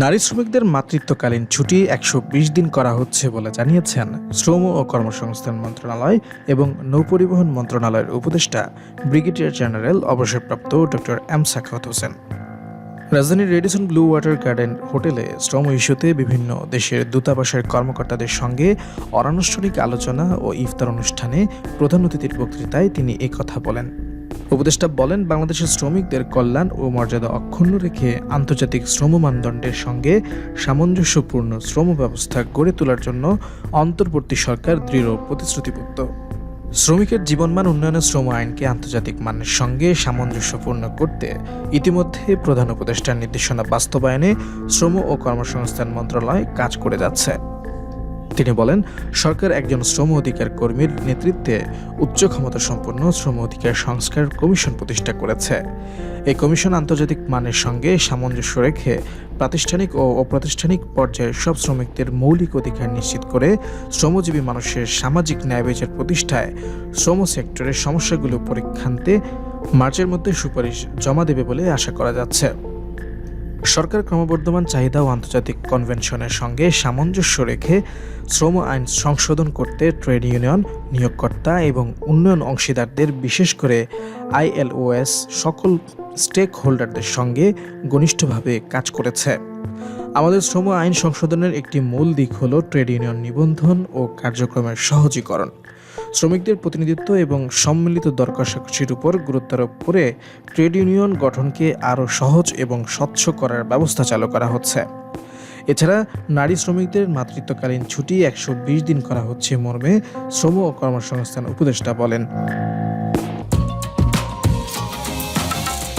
নারী শ্রমিকদের মাতৃত্বকালীন ছুটি একশো বিশ দিন করা হচ্ছে বলে জানিয়েছেন শ্রম ও কর্মসংস্থান মন্ত্রণালয় এবং নৌপরিবহন মন্ত্রণালয়ের উপদেষ্টা ব্রিগেডিয়ার জেনারেল অবসরপ্রাপ্ত ডক্টর এম সাখাওয়াত হোসেন। রাজধানীর রেডিসন ব্লু ওয়াটার গার্ডেন হোটেলে শ্রম ইস্যুতে বিভিন্ন দেশের দূতাবাসের কর্মকর্তাদের সঙ্গে অনানুষ্ঠানিক আলোচনা ও ইফতার অনুষ্ঠানে প্রধান অতিথির বক্তৃতায় তিনি কথা বলেন। উপদেষ্টা বলেন, বাংলাদেশের শ্রমিকদের কল্যাণ ও মর্যাদা অক্ষুণ্ণ রেখে আন্তর্জাতিক শ্রম মানদণ্ডের সঙ্গে সামঞ্জস্যপূর্ণ শ্রম ব্যবস্থা গড়ে তোলার জন্য অন্তর্বর্তী সরকার দৃঢ় প্রতিশ্রুতিবদ্ধ। শ্রমিকের জীবনমান উন্নয়নের শ্রম আইনকে আন্তর্জাতিক মানের সঙ্গে সামঞ্জস্যপূর্ণ করতে ইতিমধ্যে প্রধান উপদেষ্টার নির্দেশনা বাস্তবায়নে শ্রম ও কর্মসংস্থান মন্ত্রণালয় কাজ করে যাচ্ছে। তিনি বলেন, সরকার একজন শ্রম অধিকার কর্মীর নেতৃত্বে উচ্চ ক্ষমতা সম্পন্ন শ্রম অধিকার সংস্কার কমিশন প্রতিষ্ঠা করেছে। এই কমিশন আন্তর্জাতিক মানের সঙ্গে সামঞ্জস্য রেখে প্রাতিষ্ঠানিক ও অপ্রাতিষ্ঠানিক পর্যায়ে সব শ্রমিকদের মৌলিক অধিকার নিশ্চিত করে শ্রমজীবী মানুষের সামাজিক ন্যায় বিচার প্রতিষ্ঠায় শ্রম সেক্টরের সমস্যাগুলো পরীক্ষান্তে মার্চের মধ্যে সুপারিশ জমা দেবে বলে আশা করা যাচ্ছে। সরকার ক্রমবর্ধমান চাহিদা ও আন্তর্জাতিক কনভেনশনের সঙ্গে সামঞ্জস্য রেখে শ্রম আইন সংশোধন করতে ট্রেড ইউনিয়ন, নিয়োগকর্তা এবং উন্নয়ন অংশীদারদের বিশেষ করে আইএলওএস সকল স্টেক হোল্ডারদের সঙ্গে ঘনিষ্ঠভাবে কাজ করেছে। আমাদের শ্রম আইন সংশোধনের একটি মূল দিক হল ট্রেড ইউনিয়ন নিবন্ধন ও কার্যক্রমের সহজীকরণ। শ্রমিকদের প্রতিনিধিত্ব এবং সম্মিলিত দরকার কষাকষির উপর গুরুত্ব আরোপ করে ট্রেড ইউনিয়ন গঠনকে আরও সহজ এবং স্বচ্ছ করার ব্যবস্থা চালু করা হচ্ছে। এছাড়া নারী শ্রমিকদের মাতৃত্বকালীন ছুটি একশো বিশ দিন করা হচ্ছে মর্মে শ্রম ও কর্মসংস্থান উপদেষ্টা বলেন।